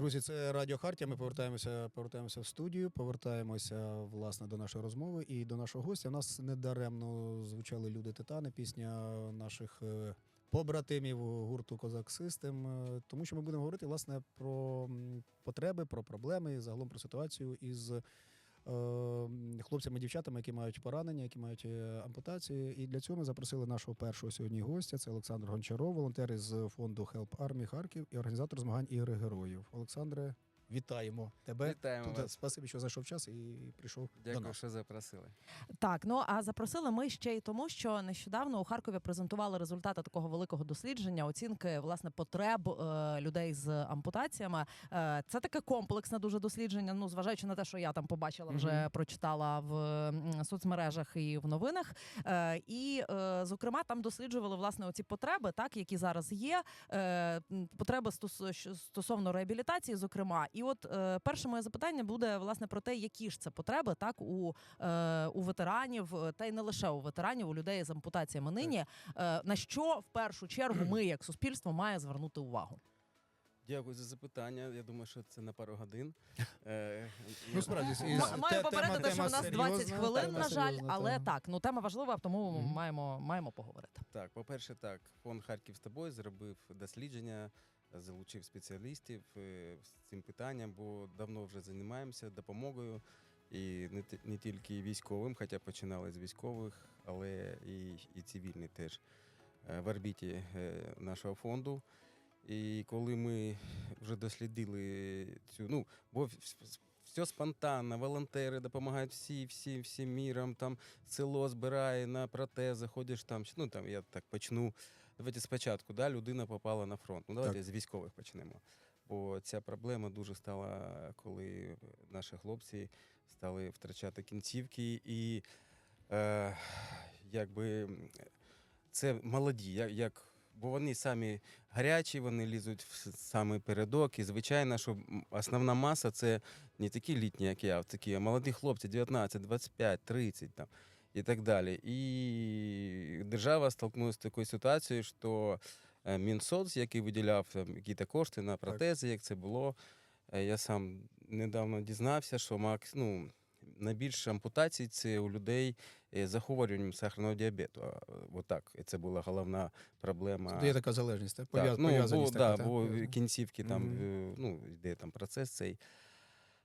Друзі, це Радіо Хартія. Ми повертаємося, повертаємося в студію, повертаємося власне до нашої розмови і до нашого гостя. У нас недаремно звучали люди Титани, пісня наших е, побратимів гурту Козак Систем. е, Тому що ми будемо говорити власне про потреби, про проблеми, загалом про ситуацію із. Е, Хлопцями дівчатами, які мають поранення, які мають е, ампутації. І для цього ми запросили нашого першого сьогодні гостя. Це Олександр Гончаров, волонтер із фонду Help Army Харків і організатор змагань ігри героїв. Олександре, вітаємо тебе. Вітаємо Тут, вас. Спасибі, що знайшов час і прийшов до Дякую, нас. що запросили. Так, ну а запросили ми ще й тому, що нещодавно у Харкові презентували результати такого великого дослідження, оцінки власне потреб е, людей з ампутаціями. Е, це таке комплексне дуже дослідження. Ну, зважаючи на те, що я там побачила, вже прочитала в соцмережах і в новинах. Е, і, е, зокрема, там досліджували власне оці потреби, так які зараз є. Е, потреби стос- стосовно реабілітації, зокрема. І от е, перше моє запитання буде власне про те, які ж це потреби так у е, у ветеранів, та й не лише у ветеранів, у людей з ампутаціями нині. Е, на що в першу чергу ми, як суспільство, має звернути увагу? Дякую за запитання. Я думаю, що це на пару годин. Е, Ну, справді, і М- Маю тема- попередити, що тема в нас серйозна, 20 хвилин, тема на жаль, серйозна, але та. так, ну тема важлива, тому Мгм. маємо, маємо поговорити. Так, по-перше, так, фонд Харків з тобою зробив дослідження, залучив спеціалістів е, з цим питанням, бо давно вже займаємося допомогою. І не, не тільки військовим, хоча починали з військових, але і, і цивільні теж е, в орбіті е, нашого фонду. І коли ми вже дослідили цю, ну, бо все спонтанно, волонтери допомагають всі, всі, всім мірам, там село збирає на протези, ходиш там, ну там я так почну. давайте спочатку, да, людина попала на фронт. Ну, давайте Так. з військових почнемо. Бо ця проблема дуже стала, коли наші хлопці стали втрачати кінцівки, і е, якби це молоді, як, як, бо вони самі гарячі, вони лізуть в самий передок. І звичайно, що основна маса це не такі літні, як я, а такі молоді хлопці 19, 25, 30 там, і так далі. І держава столкнулася з такою ситуацією, що е, Мінсоц, який виділяв якісь кошти на протези, як це було. е, Я сам недавно дізнався, що макс, ну, найбільше ампутацій це у людей е, з захворюванням сахарного діабету. Отак, це була головна проблема. Тут є така залежність, так? Так, ну, бо, да, така, бо так? кінцівки там, е, ну, йде там процес цей.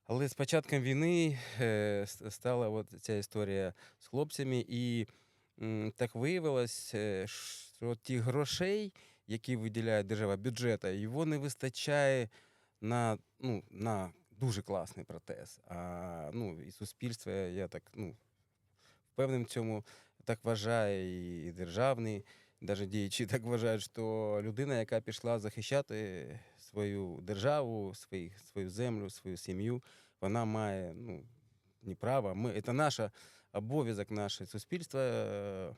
Але з початком війни е, стала от ця історія з хлопцями, і так виявилось, що ті грошей, які виділяє держава бюджета, його не вистачає на, ну, на дуже класний протез. А ну, і суспільство, я так ну, впевнений в цьому, так вважає і державний навіть діячі так вважають, що людина, яка пішла захищати свою державу, свої, свою землю, свою сім'ю, вона має ну, не право. Ми, це наш обов'язок, наше суспільство, е,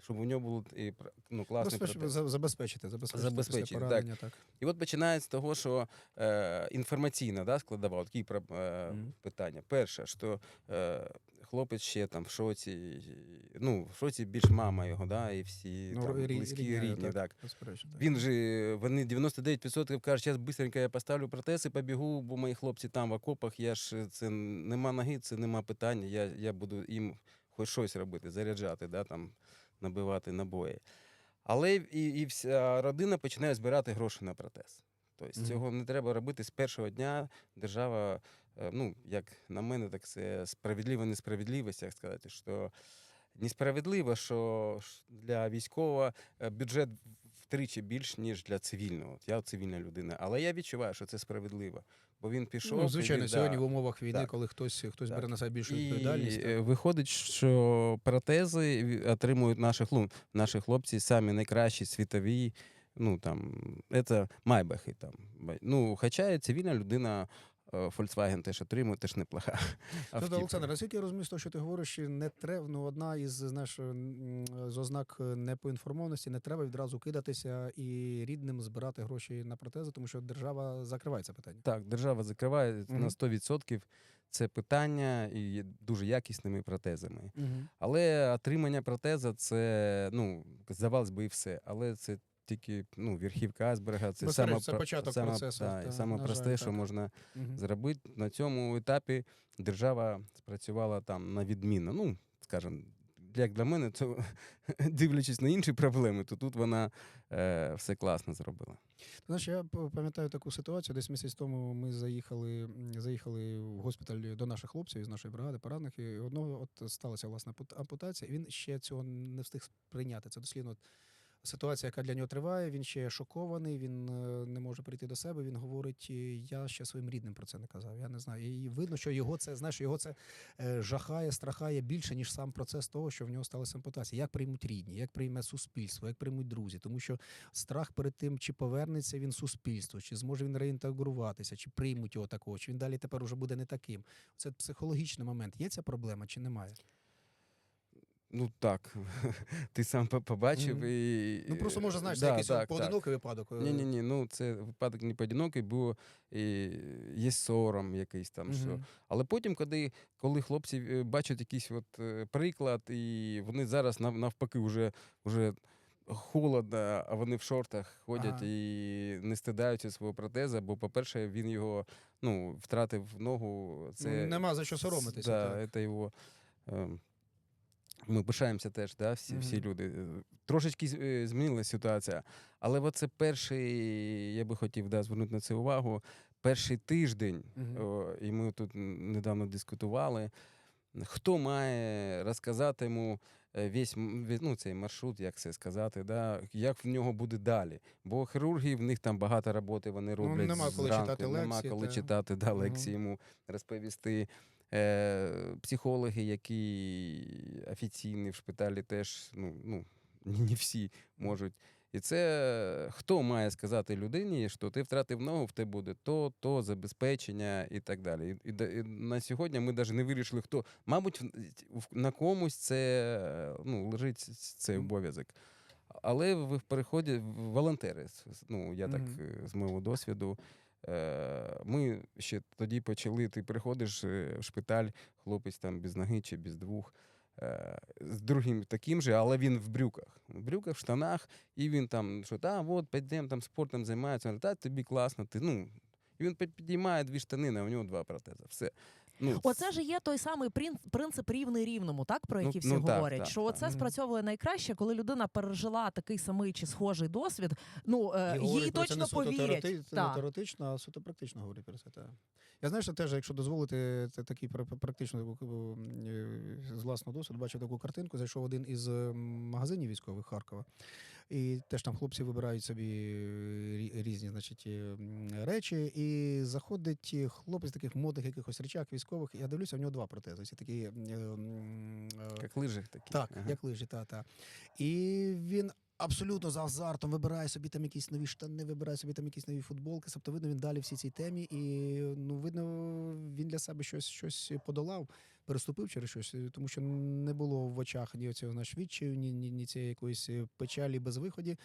щоб у нього був і ну, класний протез. Забезпечити, забезпечити, Забезпечити, після так. поранення, так. І от починається з того, що е, інформаційна да, складова, такі е, питання. Перше, що е, хлопець ще там в шоці, ну, в шоці більш мама його, да, і всі Ну, там, рі- близькі рідня, рідні. так. Так. Так. Він же, вони 99% кажуть, зараз быстренько я поставлю протез і побігу, бо мої хлопці там в окопах, я ж це нема ноги, це нема питання. Я, я буду їм хоч щось робити, заряджати, да, там, набивати набої. Але і, і вся родина починає збирати гроші на протез. Тобто Мгм. цього не треба робити з першого дня. Держава, е, ну, як на мене, так це справедлива несправедливість, як сказати, що несправедливо, що для військового е, бюджет втричі більш, ніж для цивільного. Я цивільна людина, але я відчуваю, що це справедливо. Бо він пішов. Ну, звичайно, він, сьогодні да, в умовах війни, Так. коли хтось, хтось Так. бере на себе більшу відповідальність. І так. виходить, що протези отримують наші, хлопці, наші хлопці самі найкращі світові. Ну там це майбахи там. Ну, хоча цивільна людина. Volkswagen теж отримує, теж неплоха. Тобто. Олександр, наскільки я розумію, з того, що ти говориш, не треба, ну, одна із знаєш, з ознак е, непоінформованості, не треба відразу кидатися і рідним збирати гроші на протези, тому що держава закриває це питання. Так, держава закриває Мгм. на 100% це питання і є дуже якісними протезами. Угу. Але отримання протеза це, ну, здавалось би, і все. Але це тільки ну, верхівка айсберга, це саме, це початок саме, процесу, і та, саме просте, жаль, що так. можна Угу. зробити. На цьому етапі держава спрацювала там на відмінно. Ну, скажімо, як для мене, то дивлячись на інші проблеми, то тут вона е, все класно зробила. Знаєш, я пам'ятаю таку ситуацію. Десь місяць тому ми заїхали, заїхали в госпіталь до наших хлопців із нашої бригади поранених. І одного от сталася власне ампут- ампутація. і Він ще цього не встиг прийняти. Це дослідно ситуація, яка для нього триває. Він ще шокований, він е, не може прийти до себе. Він говорить: «Е, я ще своїм рідним про це не казав. Я не знаю. І видно, що його це знаєш, його це е, жахає, страхає більше, ніж сам процес того, що в нього сталася ампутація. Як приймуть рідні, як прийме суспільство, як приймуть друзі, тому що страх перед тим, чи повернеться він суспільство, чи зможе він реінтегруватися, чи приймуть його такого, чи він далі тепер уже буде не таким. Це психологічний момент. Є ця проблема чи немає? Ну так, ти сам по- побачив і. Ну просто може знаєш, це Да, якийсь так, так. випадок. Ні, ні, ні, ну це випадок не поодинокий, бо і є сором якийсь там. Що. Але потім, коли, коли хлопці е, бачать якийсь от е, приклад, і вони зараз нав- навпаки вже, вже холодно, а вони в шортах ходять Ага. і не стидаються свого протеза, бо, по-перше, він його ну, втратив ногу. Це, Ну, нема за що соромитися, Да, так. Це його. Ми пишаємося теж, да, всі, всі люди. Трошечки е, змінилася ситуація. Але це перший, я би хотів да, звернути на це увагу. Перший тиждень, Мгм. о, і ми тут недавно дискутували. Хто має розказати йому е, весь ну, цей маршрут, як це сказати, да, як в нього буде далі? Бо хірурги, в них там багато роботи вони роблять. Ну, нема коли зранку, читати нема лекції, коли та. читати да, лекції йому розповісти. Е, психологи, які офіційні в шпиталі, теж ну, ну, не всі можуть. І це хто має сказати людині, що ти втратив ногу, в тебе буде то, то, забезпечення і так далі. І, і, і на сьогодні ми навіть не вирішили, хто. Мабуть, на комусь це ну, лежить цей обов'язок. Але в переході волонтери, ну я так е, з моєго досвіду. Е, Ми ще тоді почали. Ти приходиш е, в шпиталь, хлопець там без ноги чи без двох, е, з другим таким же, але він в брюках. В брюках, в штанах, і він там, що та, от, підемо там спортом займається, та тобі класно. Ти, ну, і він підіймає дві штанини, а у нього два протези. Все. Ну, Оце ж є той самий прин- принцип рівний рівному, так про Ну, всі ну, так, говорять. так, що так. оце Мгм. спрацьовує найкраще, коли людина пережила такий самий чи схожий досвід. Ну е, їй говорить про це точно не суто повірять. теорети- не Так. теоретично, а суто практично говорить про це. Та. Я знаю, що теж, якщо дозволити, це такий пра- практично е, з власного досвіду, бачив таку картинку. Зайшов один із магазинів військових Харкова. І теж там хлопці вибирають собі різні значить, е, речі. І заходить хлопець в таких модних якихось речах військових. Я дивлюся, в нього два протези. Ці такі е, е, як лижи такі. так, Ага. як лижі, та, та. І він абсолютно за азартом вибирає собі там якісь нові штани, вибирає собі там якісь нові футболки. Тобто, видно, він далі всій цій темі, і ну, видно, він для себе щось, щось подолав, переступив через щось, е, тому що не було в очах ні цього знаєш, відчаю, ні, ні, ні цієї якоїсь е, печалі без виході.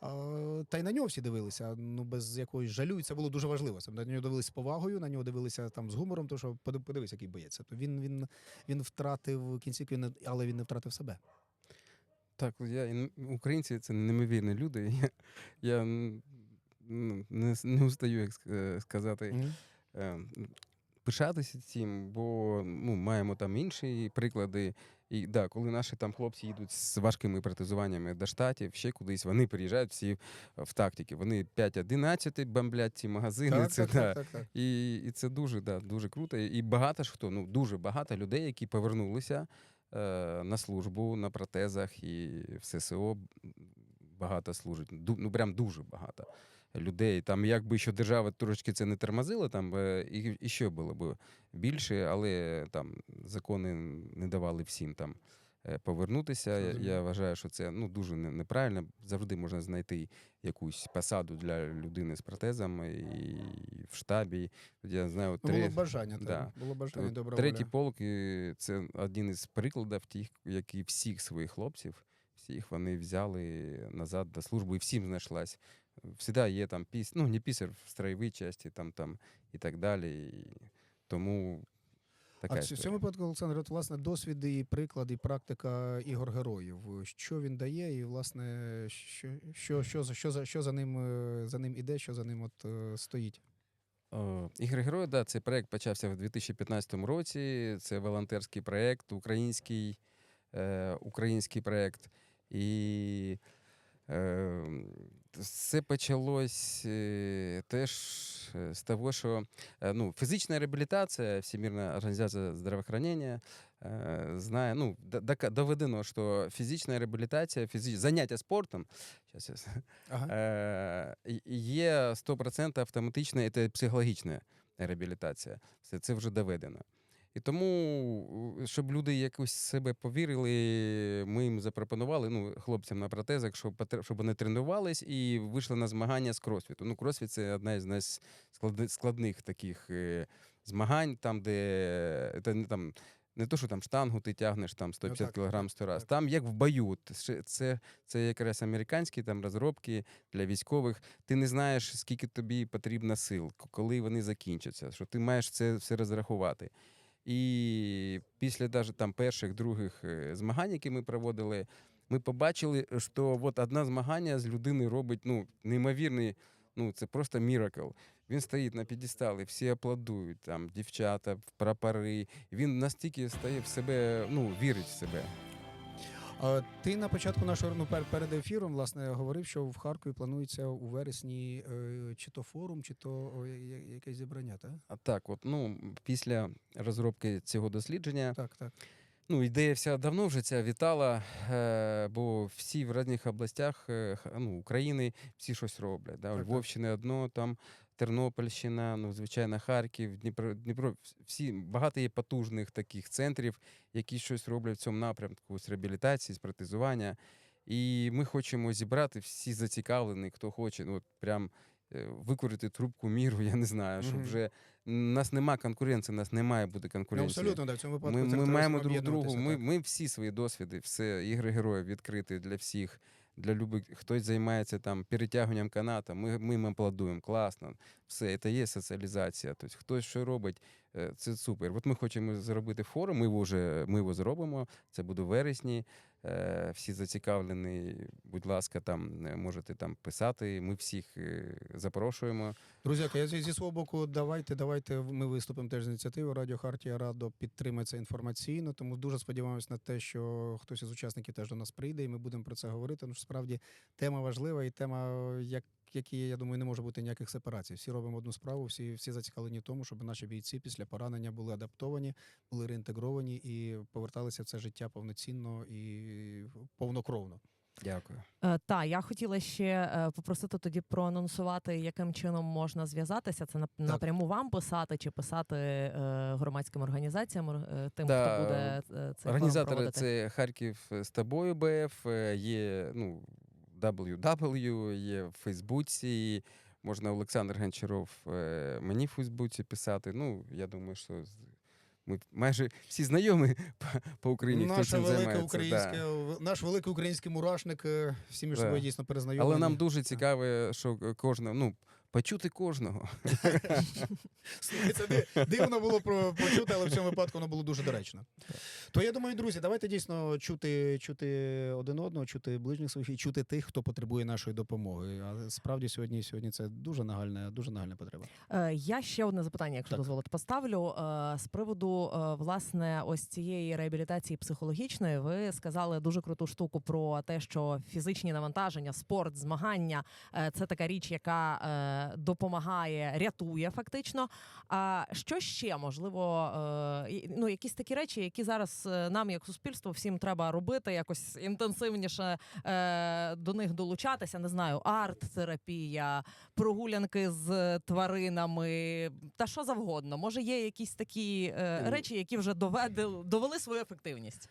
А, та й на нього всі дивилися, ну без якоїсь жалю, і це було дуже важливо. Це На нього дивилися з повагою, на нього дивилися там з гумором, тому що поди- подивись, який боєць. Тобто він, він, він втратив кінцівки, не- але він не втратив себе. Так, я, українці це неймовірні люди. Я, я ну, не, не устаю, як е, сказати, м, пишатися цим, бо ну, маємо там інші приклади. І да, коли наші там хлопці їдуть з важкими протезуваннями до штатів, ще кудись, вони приїжджають всі в тактики. Вони 5-11 бомблять ці магазини. Так, це, так, да. так, так, так. І, і це дуже, да, дуже круто. І багато ж хто, ну дуже багато людей, які повернулися е, на службу на протезах і в ССО багато служить. Ду, ну прям дуже багато людей. Там, якби що держава трошки це не тормозила, там е, і, і ще було б більше, але там закони не давали всім там. е, Повернутися, я, я вважаю, що це ну дуже неправильно. Завжди можна знайти якусь посаду для людини з протезом і в штабі. Я знаю, три- було бажання, так. да. Було бажання, добра Третій полк це один із прикладів тих, які всіх своїх хлопців, всіх вони взяли назад до служби, і всім знайшлась. Всіда є там піс, ну не пісер в строєвій часті, там там і так далі. І тому така А в цьому випадку, Олександр, от, власне, досвіди і приклади, і практика ігор героїв. Що він дає, і власне, що, що, що, за- що, за, що за ним е, за ним іде, що за ним от е, стоїть. Ігри Герої, да, цей проект почався в 2015 році. Це волонтерський проект, український, е, український проект. І е, все почалось е, теж е, з того, що е, ну, фізична реабілітація, Всемирна організація здравоохранення е, знає, ну, доведено, що фізична реабілітація, фізич... заняття спортом, я Ага. Е, і- і є 100% автоматична це психологічна реабілітація. Це, це вже доведено. І тому, щоб люди якось себе повірили, ми їм запропонували ну, хлопцям на протезах, щоб, щоб вони тренувались і вийшли на змагання з кросфіту. Ну, кросфіт це одна із найскладних складних таких е, змагань, там, де це не там. Не то, що там штангу ти тягнеш там 150 Ну, кг 100 раз. так. Там як в бою. Це, це якраз американські там розробки для військових. Ти не знаєш, скільки тобі потрібно сил, коли вони закінчаться, що ти маєш це все розрахувати. І після даже там перших, других е, змагань, які ми проводили, ми побачили, що от одне змагання з людини робить ну, неймовірний, ну це просто міракл. Він стоїть на підісталі, всі аплодують, там дівчата, прапори. Він настільки стає в себе, ну, вірить в себе. Ти на початку нашого ну, перед ефіром власне говорив, що в Харкові планується у вересні е, чи то форум, чи то якесь зібрання, так? А так, от, ну, після розробки цього дослідження, Так, так. ну, ідея вся давно вже ця вітала, е, бо всі в різних областях е, ну, України всі щось роблять. Да? Так, так. Одно, там Тернопільщина, ну, звичайно, Харків, Дніпро, Дніпро, всі багато є потужних таких центрів, які щось роблять в цьому напрямку з реабілітації, з протезування. І ми хочемо зібрати всі зацікавлені, хто хоче, ну, от прям е, викурити трубку міру, я не знаю, щоб вже у нас нема конкуренції, у нас не має бути Ну, конкуренції. абсолютно, да, в цьому випадку Ми, ми маємо друг другу. Ми, ми всі свої досвіди, все ігри героїв відкриті для всіх. Для любих, хтось займається там перетягуванням каната. Ми, ми їм аплодуємо, класно. Все, це є соціалізація. Тобто, хтось що робить, це супер. От ми хочемо зробити форум. Ми вже ми його зробимо. Це буде в вересні. Е, Всі зацікавлені, будь ласка, там е, можете там писати. Ми всіх е, запрошуємо. Друзяки, я зі свого боку, давайте, давайте ми виступимо теж з ініціативою. Радіо Хартія Радо підтримує це інформаційно. Тому дуже сподіваємось на те, що хтось із учасників теж до нас прийде, і ми будемо про це говорити. Що справді тема важлива і тема, як які я думаю, не може бути ніяких сепарацій. Всі робимо одну справу, всі, всі зацікавлені в тому, щоб наші бійці після поранення були адаптовані, були реінтегровані і поверталися в це життя повноцінно і повнокровно. Дякую. Е, Та я хотіла ще е, попросити тоді проанонсувати, яким чином можна зв'язатися. Це нап- напряму вам писати чи писати е, громадським організаціям, е, тим, Да, хто буде е, цей Організатори це Харків з тобою БФ, є ну, WW, є в Фейсбуці. Можна Олександр Гончаров е, мені в Фейсбуці писати. Ну, я думаю, що ми майже всі знайомі по, Україні, хто Наша цим велика займається. українська, да. наш великий український мурашник. е, Всі між Да. собою дійсно перезнайомлені. Але нам дуже цікаво, що кожна. ну, почути кожного. Слухай, це дивно було про почути, але в цьому випадку воно було дуже доречно. То я думаю, друзі, давайте дійсно чути, чути один одного, чути ближніх своїх і чути тих, хто потребує нашої допомоги. А справді сьогодні, сьогодні це дуже нагальна, дуже нагальна потреба. Е, Я ще одне запитання, якщо Так. дозволите, поставлю Е, з приводу е, власне ось цієї реабілітації психологічної. Ви сказали дуже круту штуку про те, що фізичні навантаження, спорт, змагання е, це така річ, яка е, допомагає, рятує фактично. А що ще можливо, е, ну якісь такі речі, які зараз е, нам, як суспільству, всім треба робити, якось інтенсивніше е, до них долучатися. Не знаю, арт-терапія, прогулянки з тваринами та що завгодно. Може, є якісь такі речі, які вже довели, довели свою ефективність.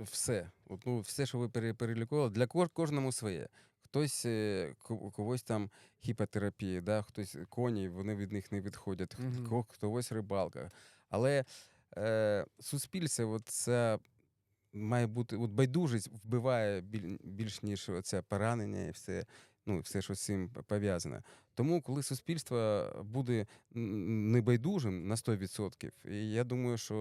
все. От, ну, все, що ви пере- перелікували, для кож- кожному своє. Хтось е, когось там гіпотерапія, да? хтось коні, вони від них не відходять, угу. Хтось рибалка. Але е, суспільство, от це має бути, от байдужість вбиває біль, більш ніж це поранення і все, ну, все, що з цим пов'язане. Тому, коли суспільство буде небайдужим на 100%, і я думаю, що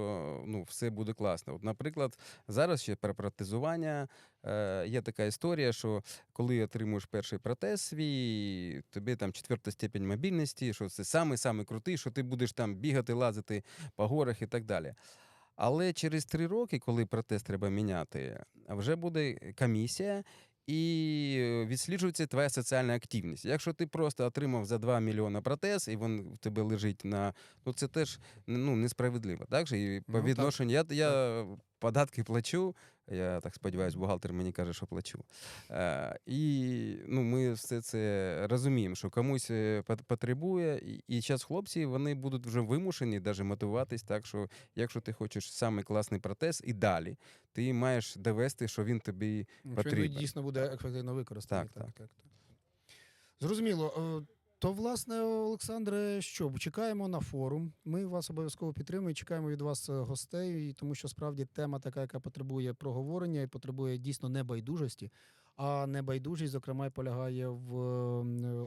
ну, все буде класно. От, наприклад, зараз ще про протезування е, є така історія, що коли отримуєш перший протез свій, тобі там четверта степень мобільності, що це самий-самий крутий, що ти будеш там бігати, лазити по горах і так далі. Але через три роки, коли протез треба міняти, вже буде комісія. І е, відсліджується твоя соціальна активність. Якщо ти просто отримав за 2 мільйони протез, і він в тебе лежить на ну це теж ну, несправедливо. Так же? І по Ну, так. відношенню я, я податки плачу. Я так сподіваюся, бухгалтер мені каже, що плачу. Е, і ну, ми все це розуміємо, що комусь е, потребує, і, зараз хлопці вони будуть вже вимушені навіть мотивуватись так, що якщо ти хочеш самий класний протез і далі, ти маєш довести, що він тобі Якщо він дійсно буде ефективно використаний. Так, Так, так, так. Зрозуміло. То, власне, Олександре, що чекаємо на форум. Ми вас обов'язково підтримуємо. Чекаємо від вас е, гостей, тому що справді тема така, яка потребує проговорення і потребує дійсно небайдужості. А небайдужість, зокрема, і полягає в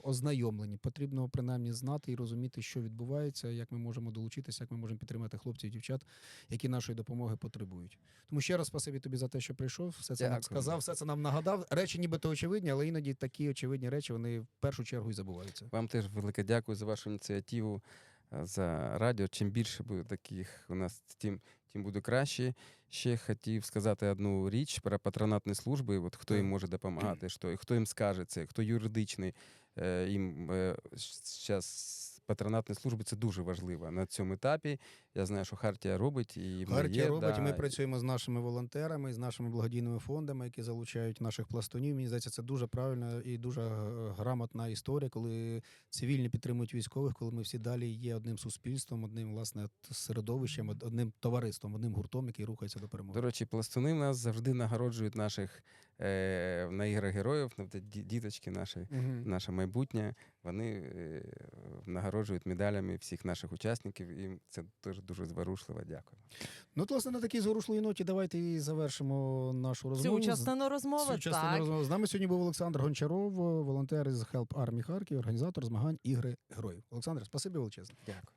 ознайомленні. Потрібно принаймні знати і розуміти, що відбувається, як ми можемо долучитися, як ми можемо підтримати хлопців і дівчат, які нашої допомоги потребують. Тому ще раз спасибі тобі за те, що прийшов. Все це нам сказав, все це нам нагадав. Речі нібито очевидні, але іноді такі очевидні речі вони в першу чергу і забуваються. Вам теж велике дякую за вашу ініціативу, за радіо. Чим більше буде таких у нас, тим, тим буде краще. Ще хотів сказати одну річ про патронатні служби. От хто їм може допомагати, що, хто їм скаже це, хто юридичний. е, Їм зараз патронатні служби це дуже важливо на цьому етапі. Я знаю, що Хартія робить і ми Хартія є, робить, і ми працюємо з нашими волонтерами, з нашими благодійними фондами, які залучають наших пластунів. Мені здається, це дуже правильна і дуже е, грамотна історія, коли цивільні підтримують військових, коли ми всі далі є одним суспільством, одним власне середовищем, одним товариством, одним гуртом, який рухається до перемоги. До речі, пластуни в нас завжди нагороджують наших е, на іграх героїв, на ті діточки наші, Мгм. наше майбутнє, вони е, нагороджують медалями всіх наших учасників, і це теж дуже зворушлива. Дякую. Ну, от, власне, на такій зворушливій ноті давайте і завершимо нашу розмову. Цю частину розмови Цю частину так. розмови. З нами сьогодні був Олександр Гончаров, волонтер із Help Army Харків, організатор змагань Ігри Героїв. Олександр, спасибі величезне. Дякую.